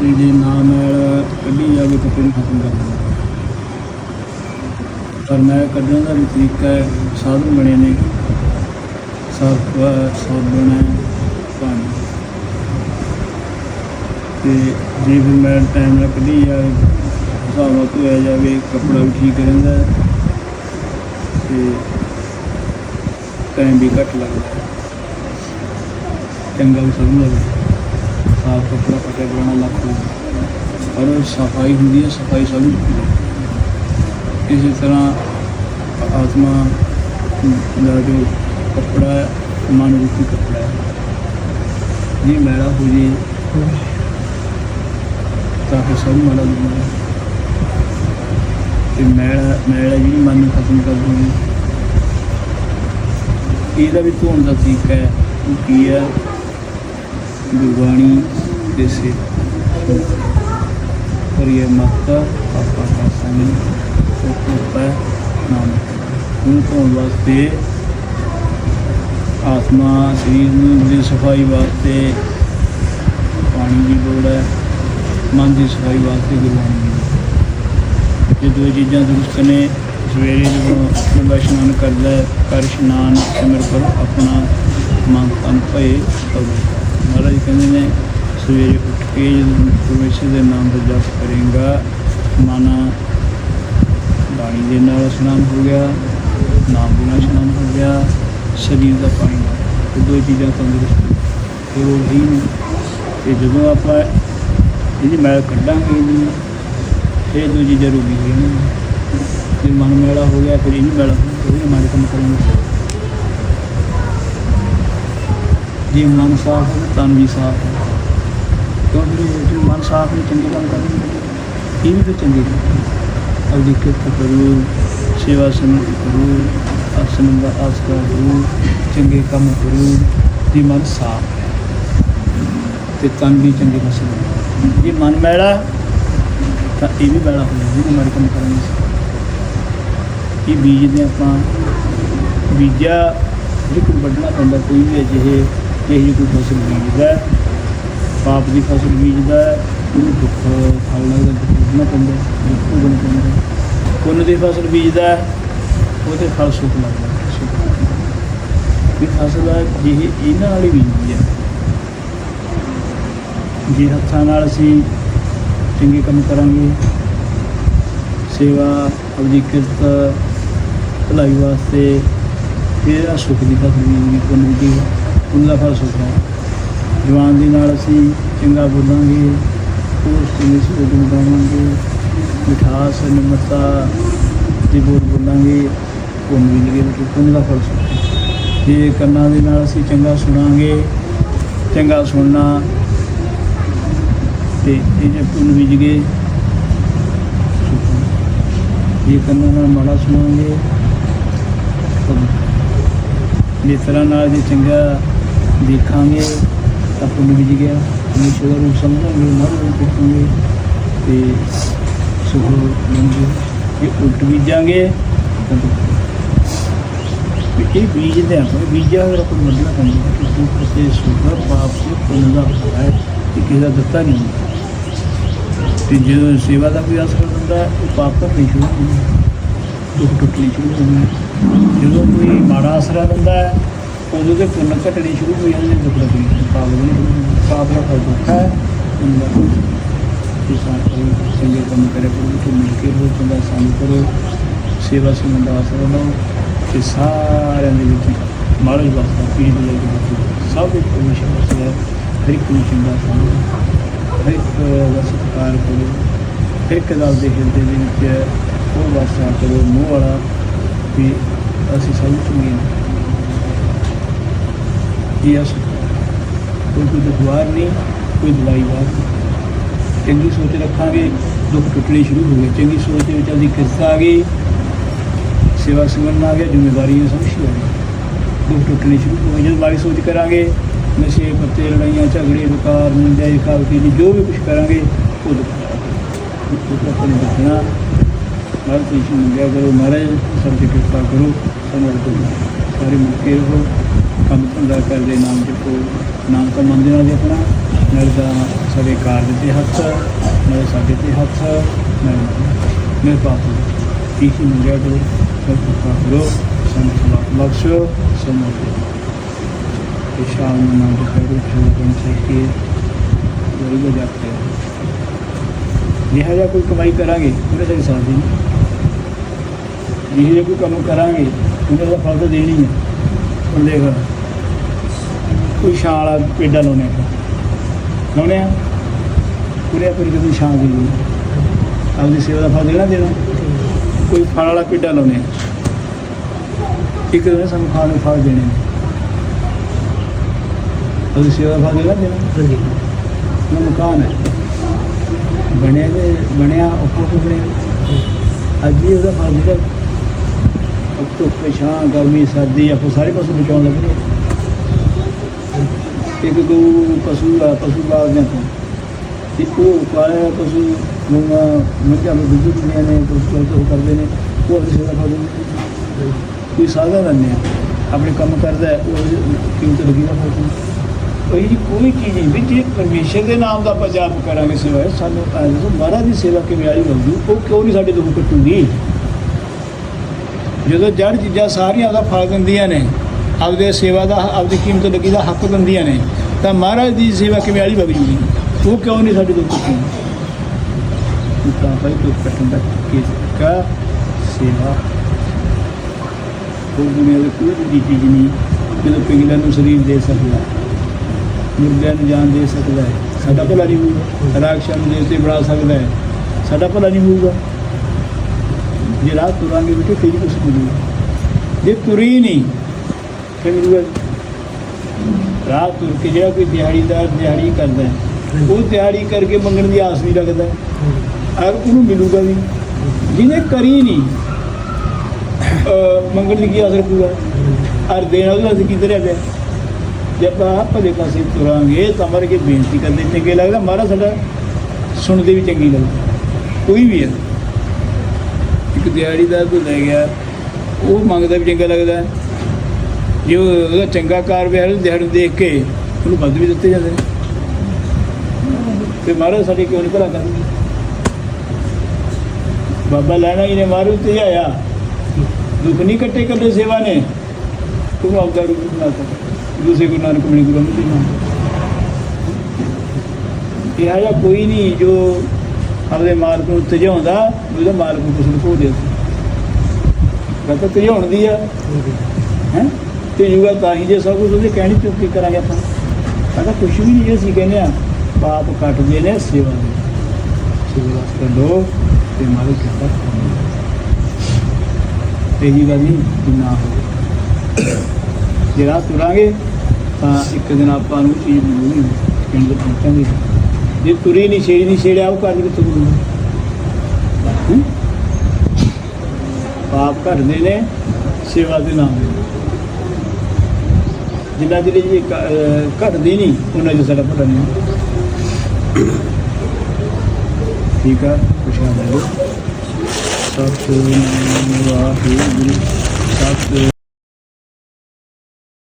ਤੇ ਜੇ ਨਾ ਮੈਲ ਕੱਢੀ ਜਾਵੇ ਤਾਂ ਕੋਈ ਖਤਮ ਕਰ ਦਿੰਦਾ ਪਰ ਮੈਂ ਕੱਢਣ ਦਾ ਵੀ ਤਰੀਕਾ ਹੈ ਸਾਧਨ ਬਣੇ ਨੇ। ਸਰਫ ਹੈ, ਸਾਬਣ ਪਾਣੀ। ਤੇ ਜੇ ਫਿਰ ਮੈਂ ਟਾਈਮ ਨਾਲ ਕੱਢੀ ਜਾਵੇ ਹਿਸਾਬ ਨਾਲ ਧੋਇਆ ਜਾਵੇ ਕੱਪੜਾ ਵੀ ਠੀਕ ਰਹਿੰਦਾ ਹੈ। ਤੇ ਟਾਈਮ ਵੀ ਘੱਟ ਲੱਗਦਾ ਚੰਗਾ ਵੀ ਸਮਝ ਲੱਗਦਾ ਸਾਫ਼ ਕੱਪੜਾ ਪਟਿਆ ਕਰਾਉਣਾ ਲੱਗ ਹੋ ਔਰ ਸਫ਼ਾਈ ਹੁੰਦੀ ਹੈ, ਸਫ਼ਾਈ ਸਭ ਨੂੰ ਹੁੰਦੀ ਇਸੇ ਤਰ੍ਹਾਂ ਆਤਮਾ ਦਾ ਜੋ ਕੱਪੜਾ ਹੈ, ਮਨ ਰੂਪੀ ਕੱਪੜਾ ਹੈ। ਜੇ ਮੈਲਾ ਹੋ ਜੇ, ਤਾਂ ਫਿਰ ਸਭ ਮੈਲਾ ਦੂੰਗਾ ਤੇ ਮੈਲਾ ਮੈਲਾ ਜਿਹੜੀ ਮਨ ਨੂੰ ਖਤਮ ਕਰ ਦੂੰਗੀ। ਇਹਦਾ ਵੀ ਧੋਣ ਦਾ ਤਰੀਕਾ ਹੈ, ਉਹ ਕੀ ਹੈ? ਗੁਰਬਾਣੀ ਦੇ ਸੇ ਕਰੀਏ ਮਤ ਆਪਾ ਦਾ ਸੰਗ ਉਹ ਪੈ ਨਾਮ। ਨੂੰ ਧੋਣ ਵਾਸਤੇ ਆਤਮਾ ਸਰੀਰ ਨੂੰ ਦੀ ਸਫ਼ਾਈ ਵਾਸਤੇ ਪਾਣੀ ਦੀ ਲੋੜ ਹੈ, ਮਨ ਦੀ ਸਫ਼ਾਈ ਵਾਸਤੇ ਗੁਰਬਾਣੀ ਦੀ। ਇਹ ਦੋ ਚੀਜ਼ਾਂ ਦਰੁਸਤ ਨੇ। ਸਵੇਰੇ ਜਦੋਂ ਬੰਦਾ ਇਸ਼ਨਾਨ ਕਰਦਾ ਹੈ ਕਰ ਇਸ਼ਨਾਨ ਸਿਮਰ ਕਰ, ਆਪਣਾ ਮਨ ਤਨ ਭਏ ਕਰੋ। ਮਹਾਰਾਜ ਕਹਿੰਦੇ ਨੇ ਸਵੇਰੇ ਉੱਠ ਕੇ ਜਦੋਂ ਪਰਮੇਸ਼ਰ ਦੇ ਨਾਮ ਦਾ ਜਪ ਕਰੇਗਾ ਮਨ ਬਾਣੀ ਦੇ ਨਾਲ ਇਸ਼ਨਾਨ ਹੋ ਗਿਆ ਨਾਮ ਦੇ ਨਾਲ ਇਸ਼ਨਾਨ ਹੋ ਗਿਆ ਸਰੀਰ ਦਾ ਪਾਣੀ ਇਹ ਦੋ ਚੀਜ਼ਾਂ ਤੰਦਰੁਸਤ ਤੇ ਉਹ ਹੀ ਨੇ। ਤੇ ਜਦੋਂ ਆਪਾਂ ਇਹਦੀ ਮੈਲ ਕੱਢਾਂਗੇ ਇਹਦੀ ਇਹ ਦੋ ਚੀਜ਼ਾਂ ਰੁਕੀ ਗਈਆਂ ਨੇ। ਜੇ ਮਨ ਮੇਲਾ ਹੋ ਗਿਆ ਫਿਰ ਇਹ ਨਹੀਂ ਮੈਲਾ ਹੋਊਗਾ, ਉਹਦੇ ਨਾਲ ਕੰਮ ਕਰਾਂਗੇ। ਜੇ ਮਨ ਸਾਫ਼ ਹੈ ਤਾਂ ਤਨ ਵੀ ਸਾਫ਼। ਹੈ ਕਿਉਂਕਿ ਜੇ ਮਨ ਸਾਫ਼ ਨਹੀਂ ਚੰਗੇ ਕੰਮ ਕਰਨਗੇ ਇਹ ਵੀ ਤਾਂ ਚੰਗੇ ਅਗਲੀ ਕਿਰਤ ਕਰੋ ਸੇਵਾ ਸਮਝ ਕਰੋ ਆਸਨ ਦਾ ਆਸਰਾ ਕਰੋ ਚੰਗੇ ਕੰਮ ਕਰੋ, ਜੇ ਮਨ ਸਾਫ਼ ਹੈ, ਤੇ ਤਨ ਵੀ ਚੰਗੇ ਨਸਲ ਜੇ ਮਨ ਮੈਲਾ, ਤਾਂ ਇਹ ਵੀ ਮੈਲਾ ਹੋ ਜਾਂਦਾ ਜੇ ਮਨ ਕੰਮ ਕਰਾਂਗੇ ਇਹ ਬੀਜਦੇ ਆਪਾਂ ਬੀਜਾ ਜੇ ਵੱਢਣਾ ਪੈਂਦਾ, ਕੋਈ ਵੀ ਅਜਿਹੇ ਇਹ ਜਿਹੀ ਕੋਈ ਫਸਲ ਬੀਜਦਾ ਹੈ, ਪਾਪ ਦੀ ਫਸਲ ਬੀਜਦਾ ਹੈ, ਉਹਨੂੰ ਦੁੱਖ ਫਲ ਲੱਗਦਾ ਦੁੱਖ ਵੱਢਣਾ ਪੈਂਦਾ ਦੁੱਖ ਭੋਗਣਾ ਪੈਂਦਾ ਪੁੰਨ ਦੀ ਫਸਲ ਬੀਜਦਾ ਹੈ, ਉਹਦੇ ਫਲ ਸੁੱਖ ਲੱਗਦਾ ਹੈ, ਸੁੱਖ ਵੀ ਫਸਲ ਹੈ ਜਿਹੇ ਇਹਨਾਂ ਨਾਲ ਹੀ ਬੀਜਦੀ ਹੈ। ਜੇ ਹੱਥਾਂ ਨਾਲ ਅਸੀਂ ਚੰਗੇ ਕੰਮ ਕਰਾਂਗੇ ਸੇਵਾ ਆਪਦੀ ਕਿਰਤ ਭਲਾਈ ਵਾਸਤੇ ਫਿਰ ਆ ਸੁੱਖ ਦੀ ਫਸਲ ਬੀਜਣੀ ਪੁੰਨ ਦੀ ਪੁੰਨ ਦਾ ਫਲ ਹੈ ਜਵਾਨ ਦੇ ਨਾਲ ਅਸੀਂ ਚੰਗਾ ਬੋਲਾਂਗੇ, ਹੋਰ ਚੰਗੇ ਸੋਚ ਮਗਾਵਾਂਗੇ ਮਿਠਾਸ, ਨਿਮਰਤਾ ਦੀ ਬੋਲ ਬੋਲਾਂਗੇ ਪੁੰਨ ਵੀ ਲਗੇ ਵਿੱਚ ਦਾ ਫਲ ਸੁੱਖ ਹੈ। ਜੇ ਕੰਨਾਂ ਦੇ ਨਾਲ ਅਸੀਂ ਚੰਗਾ ਸੁਣਾਂਗੇ, ਚੰਗਾ ਸੁਣਨਾ ਤੇ ਇਹ ਜੇ ਪੁੰਨ ਬੀਜ ਗਏ ਸੁੱਖ ਜੇ ਕੰਨਾਂ ਨਾਲ ਮਾੜਾ ਸੁਣਾਂਗੇ ਤਾਂ ਨੇਤਰਾਂ ਨਾਲ ਜੇ ਚੰਗਾ ਦੇਖਾਂਗੇ, ਤਾਂ ਪੁੰਨ ਬੀਜ ਗਿਆ। ਪਰਮੇਸ਼ਰ ਦਾ ਰੂਪ ਸਮਝਾਂਗੇ, ਮਨ ਨੂੰ ਦੇਖਾਂਗੇ, ਤੇ ਸੁਖ ਮੰਗੇ ਜੇ ਉਲਟ ਬੀਜਾਂਗੇ, ਤਾਂ ਦੁੱਖ। ਵੀ ਇਹ ਬੀਜਦੇ ਆਪਾਂ ਬੀਜਿਆ ਹੋਇਆ ਆਪਾਂ ਨੂੰ ਮੰਨਣਾ ਪੈਂਦਾ ਹੈ ਕਿ ਦੁੱਖ ਤੇ ਸੁਖ ਪਾਪ ਤੇ ਪੁੰਨ ਦਾ ਹੁੰਦਾ ਹੈ ਇਹ ਕਿਸੇ ਦਾ ਦਿੱਤਾ ਨਹੀਂ ਹੁੰਦਾ। ਤੇ ਜਦੋਂ ਸੇਵਾ ਦਾ ਕੋਈ ਅਸਰ ਹੁੰਦਾ ਉਹ ਪਾਪ ਤਾਂ ਨਹੀਂ ਸ਼ੁਰੂ ਹੁੰਦਾ। ਦੁੱਖ ਟੁੱਟਣੀ ਸ਼ੁਰੂ ਹੁੰਦੀ ਹੈ। ਜਦੋਂ ਕੋਈ ਮਾੜਾ ਅਸਰ ਹੁੰਦਾ ਹੈ ਉਦੋਂ ਦੇ ਪੁੰਨ ਘਟਣੀ ਸ਼ੁਰੂ ਹੋ ਜਾਂਦੇ ਨੇ ਦੁੱਖ ਹੁੰਦੇ। ਪਾਪ ਦਾ ਫਲ ਹੈ। ਪੁੰਨ ਦਾ ਫਲ ਸੁੱਖ ਹੈ। ਤਰ੍ਹਾਂ ਕੋਈ ਚੰਗੇ ਕੰਮ ਕਰੇ ਪ੍ਰਭੂ ਤੋਂ ਮਿਲ ਕੇ ਰੋ ਚੰਗਾ ਸਾਨੂੰ ਕਰੋ ਸੇਵਾ ਦਾ ਆਸਰਾ ਲਓ ਤੇ ਸਾਰਿਆਂ ਦੇ ਵਿੱਚ ਮਹਾਰਾਜ ਵਸਦਾ ਪੀਰ ਦੇ ਵਿੱਚ ਸਭ ਇੱਕ ਪਰਮੇਸ਼ਰ ਵਸਦਾ ਹਰ ਇੱਕ ਨੂੰ ਚੰਗਾ ਸਮਝੋ। ਹਰ ਇੱਕ ਦਾ ਸਤਿਕਾਰ ਕਰੋ। ਹਰ ਇੱਕ ਗੱਲ ਦੇ ਹਿਰਦੇ ਦੇ ਵਿੱਚ ਉਹ ਵਾਸਾ ਕਰੋ। ਮੋਹ ਵਾਲਾ ਵੀ ਅਸੀਂ ਸਭ ਚੰਗੇ ਹਾਂ ਇਹ ਅਸ ਕੋਈ ਕੋਈ ਦੁਖਵਾਰ ਨਹੀਂ ਕੋਈ ਦਵਾਈ ਵਾਰ ਨਹੀਂ। ਚੰਗੀ ਸੋਚ ਰੱਖਾਂਗੇ ਦੁੱਖ ਟੁੱਟਣੇ ਸ਼ੁਰੂ ਹੋ ਗਏ ਚੰਗੀ ਸੋਚ ਦੇ ਵਿੱਚ ਅਸੀਂ ਕਿਰਤ ਆ ਗਈ ਸੇਵਾ ਸਿਮਰਨ ਆ ਗਿਆ ਜ਼ਿੰਮੇਵਾਰੀ ਸਮਝੀ ਆ ਗਈ ਦੁੱਖ ਟੁੱਟਣੇ ਸ਼ੁਰੂ ਹੋ ਗਏ ਜਦੋਂ ਮਾੜੀ ਸੋਚ ਕਰਾਂਗੇ ਨਸ਼ੇ ਪੱਤੇ ਲੜਾਈਆਂ ਝਗੜੇ ਵਿਕਾਰ ਨਿੰਦਿਆ ਇਕਾਲਤੀ ਦੀ ਜੋ ਵੀ ਕੁਝ ਕਰਾਂਗੇ ਉਹ ਦੁੱਖ ਦੁੱਖ ਆਪਣੇ ਦੱਸਣਾ ਮਹਾਰਾਜ ਤੁਸੀਂ ਮੰਗਿਆ ਕਰੋ ਮਹਾਰਾਜ ਸਭ ਦੀ ਕਿਰਪਾ ਕਰੋ ਸਾਨੂੰ ਅਰਦਾਸ ਕਰੋ। ਸਾਰੇ ਮਿਲ ਕੇ ਰਹੋ ਕੰਮ ਧੰਦਾ ਕਰਦੇ ਨਾਮ ਜਪੋ ਨਾਮ ਤਾਂ ਮੰਨਦੇ ਨਾਲ ਆਪਣਾ। ਨਾਲ ਤਾਂ ਸਾਡੇ ਕਾਰਜ ਤੇ ਹੱਥ ਨਾਲ ਸਾਡੇ ਤੇ ਹੱਥ ਨਾਲ ਮੇਰੇ ਪਾਪੂ ਇਹੀ ਮੰਗਿਆ ਕਰੋ ਸਭ ਕਿਰਪਾ ਕਰੋ ਸਾਨੂੰ ਸਲਾਹ ਬਖਸ਼ੋ ਸਮੋ ਤੇ ਸ਼ਾਮ ਨੂੰ ਨਾਮ ਦੇ ਕਰੂ ਜੋ ਬਣ ਸਕੇ ਵਰੀ ਹੋ ਜਾਤੇ ਜਿਹਾ ਕੋਈ ਕਮਾਈ ਕਰਾਂਗੇ ਉਹਨੇ ਤਾਂ ਸਾਥ ਦੇਣੀ। ਜਿਹੇ ਕੋਈ ਕੰਮ ਕਰਾਂਗੇ ਉਹਨੇ ਦਾ ਫਲ ਤਾਂ ਦੇਣੀ ਹੈ ਹੁਣ ਦੇਖ ਕੋਈ ਵਾਲਾ ਪੇਡਾ ਲਾਉਣੇ ਆਪਾਂ ਲਾਉਣੇ ਆ। ਪੂਰੇ ਪੂਰੀ ਕੋਈ ਛਾਂ ਦੀ ਨਹੀਂ ਆਪਦੀ ਸੇਵਾ ਦਾ ਫਲ ਦੇਣਾ ਦੇਣਾ। ਕੋਈ ਫਲ ਵਾਲਾ ਪੇਡਾ ਲਾਉਣੇ ਆ। ਇੱਕ ਦਿਨ ਸਾਨੂੰ ਖਾਣ ਨੂੰ ਫਲ ਦੇਣੇ ਨੇ ਆਪਦੀ ਸੇਵਾ ਦਾ ਫਲ ਦੇਣਾ ਦੇਣਾ। ਹਾਂਜੀ। ਉਹ ਮਕਾਨ ਹੈ। ਬਣਿਆ ਤੇ ਬਣਿਆ ਉੱਪਰ ਤੋਂ ਬਣਿਆ? ਅੱਜ ਹੀ ਉਹਦਾ ਫਲ ਜਿਹੜਾ ਧੁੱਪ ਛਾਂ ਗਰਮੀ ਸਰਦੀ ਆਪਾਂ ਸਾਰੇ ਪਾਸੇ ਬਚਾਉਣ ਲੱਗ ਇੱਕ ਦੋ ਪਸ਼ੂ ਆ ਪਸ਼ੂ ਬਾਜ਼ਾਂ ਤੋਂ। ਤੇ ਉਹ ਪਾਲਿਆ ਪਸ਼ੂ ਨੂੰ ਮੱਝਾਂ ਨੂੰ ਦੁੱਧ ਦਿੰਦੀਆਂ ਨੇ ਪਸ਼ੂ ਤੋਂ ਕਰਦੇ ਨੇ ਉਹ ਆਪਣੀ ਸੇਵਾ ਕਰਦੇ ਨੇ। ਕੋਈ ਸਾਧਨ ਲੈਂਦੇ ਆ ਆਪਣੇ ਕੰਮ ਕਰਦਾ ਹੈ, ਉਹ ਕੀਮਤ ਲੱਗੀ ਨਾ ਫਸਲ ਕੋਈ ਜੀ ਕੋਈ ਚੀਜ਼ ਨਹੀਂ। ਵੀ ਜੇ ਪਰਮੇਸ਼ਰ ਦੇ ਨਾਮ ਦਾ ਆਪਾਂ ਜਾਪ ਕਰਾਂਗੇ ਸੇਵਾ ਸਾਨੂੰ ਐਂ ਦੱਸੋ ਮਹਾਰਾਜ ਦੀ ਸੇਵਾ ਕਿਵੇਂ ਆਈ ਹੋਊਗੀ? ਉਹ ਕਿਉਂ ਨਹੀਂ ਸਾਡੇ ਦੁੱਖ ਕੱਟੂਗੀ? ਜਦੋਂ ਜੜ ਚੀਜ਼ਾਂ ਸਾਰੀਆਂ ਦਾ ਫਲ ਦਿੰਦੀਆਂ ਨੇ ਆਪਦੇ ਸੇਵਾ ਦਾ, ਆਪਦੀ ਕੀਮਤ ਲੱਗੀ ਦਾ ਹੱਕ ਦਿੰਦੀਆਂ ਨੇ। ਤਾਂ ਮਹਾਰਾਜ ਦੀ ਸੇਵਾ ਕਿਵੇਂ ਵਾਲੀ ਵਗ ਜੂਗੀ ਉਹ ਕਿਉਂ ਨਹੀਂ ਸਾਡੇ ਕੋਲ ਕੱਟੂਗੀ ਤਾਂ ਭਾਈ ਦੁੱਖ ਕੱਟਣ ਦਾ ਕਿਸ ਕਾ ਸੇਵਾ। ਉਹ ਦੁਨੀਆ ਦੇ ਕੋਈ ਵੀ ਚੀਜ਼ ਨਹੀਂ। ਜਦੋਂ ਪਿਘਲਣ ਨੂੰ ਸਰੀਰ ਦੇ ਸਕਦਾ ਮੁਰਗਿਆਂ ਨੂੰ ਜਾਨ ਦੇ ਸਕਦਾ ਹੈ, ਸਾਡਾ ਭਲਾ ਨਹੀਂ ਹੋਊਗਾ। ਰਾਖਸ਼ਾਂ ਨੂੰ ਦੇਵਤੇ ਬਣਾ ਸਕਦਾ ਹੈ, ਸਾਡਾ ਭਲਾ ਨਹੀਂ ਹੋਊਗਾ। ਜੇ ਰਾਹ ਤੁਰਾਂਗੇ ਬੇਟੇ, ਫਿਰ ਕੁਛ ਮਿਲੂਗਾ ਜੇ ਤੁਰੀ ਨਹੀਂ ਮਿਲੂਗਾ ਰਾਹ ਤੁਰ ਕੇ ਜਿਹੜਾ ਕੋਈ ਦਿਹਾੜੀਦਾਰ ਦਿਹਾੜੀ ਕਰਦਾ ਹੈ, ਉਹ ਦਿਹਾੜੀ ਕਰਕੇ ਮੰਗਣ ਦੀ ਆਸ ਨਹੀਂ ਰੱਖਦਾ। ਔਰ ਉਹਨੂੰ ਮਿਲੂਗਾ ਵੀ ਜਿਹਨੇ ਕਰੀ ਨਹੀਂ ਮੰਗਣ ਦੀ ਕੀ ਆਸ ਰੱਖੂਗਾ? ਔਰ ਦੇਣ ਉਹਦਾ ਅਸੀਂ ਕਿੱਧਰ ਗਿਆ ਜੇ ਆਪਾਂ ਭਲੇ ਪਾਸੇ ਤੁਰਾਂਗੇ ਤਾਂ ਮਰ ਕੇ ਬੇਨਤੀ ਕਰਦੇ ਚੰਗੇ ਲੱਗਦਾ ਮਾਰਾ ਸਾਡਾ ਸੁਣਦੇ ਵੀ ਚੰਗੀ ਲੱਗਦੀ ਕੋਈ ਵੀ ਹੈ। ਇੱਕ ਦਿਹਾੜੀਦਾਰ ਤੋਂ ਲੈ ਗਿਆ ਉਹ ਮੰਗਦਾ ਵੀ ਚੰਗਾ ਲੱਗਦਾ। ਜੇ ਉਹ- ਉਹਦਾ ਚੰਗਾ ਕਾਰ ਵਿਹਾਰ ਦਿਹਾੜੀ ਦੇਖ ਕੇ ਉਹਨੂੰ ਬੰਦ ਵੀ ਦਿੱਤੇ ਜਾਂਦੇ ਨੇ। ਤੇ ਮਹਾਰਾਜ ਸਾਡੇ ਕਿਉਂ ਨਹੀਂ ਭਲਾ ਕਰਨਗੇ ਬਾਬਾ ਲੈਣਾ ਹੀ ਮਾਰੂ ਤੇ ਆਇਆ। ਦੁੱਖ ਨਹੀਂ ਕੱਟੇ ਕੱਟੇ ਸੇਵਾ ਨੇ। ਤੂੰ ਆਪਦਾ ਰੂਪ ਬਣਾਤਾ ਦੂਸਰੇ ਗੁਰੂ ਨਾਨਕ ਮਣੀ ਗੁਰੂ ਨੂੰ ਦੇਣਾ। ਇਹ ਆਇਆ ਕੋਈ ਨਹੀਂ ਜੋ ਆਪਣੇ ਮਾਲਕ ਨੂੰ ਤਜਾਉਂਦਾ, ਉਹਦਾ ਮਾਲਕ ਨੂੰ ਕੁਛ ਲੁਕੋ ਦੇ ਤਾਂ ਤਜਾਉਣ ਦੀ ਆ। ਹੈ? ਤੇ ਯੁਗਾ ਤਾਂ ਹੀ ਜੇ ਸਭ ਕੁਝ ਉਹਦੇ ਕਹਿਣੀ ਚੁੱਕ ਕੇ ਕਰਾਂਗੇ ਆਪਾਂ। ਕਹਿੰਦਾ ਕੁਛ ਵੀ ਨਹੀਂ ਅਸੀਂ ਕਹਿੰਦੇ ਆ ਪਾਪ ਕੱਟਦੇ ਨੇ ਸੇਵਾ ਦੇ ਸੇਵਾ ਵਾਸਤੇ ਤੇ ਮਾਲਕ ਕਿਰਪਾ ਇਹੀ ਗੱਲ ਨਾ ਹੋ ਜੇ ਰਾਹ ਤੁਰਾਂਗੇ, ਤਾਂ ਇੱਕ ਦਿਨ ਆਪਾਂ ਨੂੰ ਚੀਜ਼ ਮਿਲੂਗੀ ਪਿੰਡ ਪਹੁੰਚਾਂਗੇ ਜੇ ਤੁਰੀ ਨਹੀਂ, ਛੇੜੀ ਨਹੀਂ, ਛੇੜਿਆ, ਉਹ ਕਾਜ ਕਿੱਥੋਂ ਮਿਲੂਗਾ ਹੂੰ? ਪਾਪ ਘਟਦੇ ਨੇ ਸੇਵਾ ਦੇ ਨਾਮ ਤੇ। ਜਿੰਨਾ ਜਿਹੜੇ ਜੀ ਕ- ਅਹ ਘਟਦੀ ਨਹੀਂ, ਉਹਨਾਂ ਚ ਸਾਡਾ ਭਲਾ ਨਹੀਂ। ਠੀਕ ਆ ਖੁਸ਼ਹਾਲ ਰਹੋ ਸਤਿ ਵਾਹਿਗੁਰੂ ਸਤਿ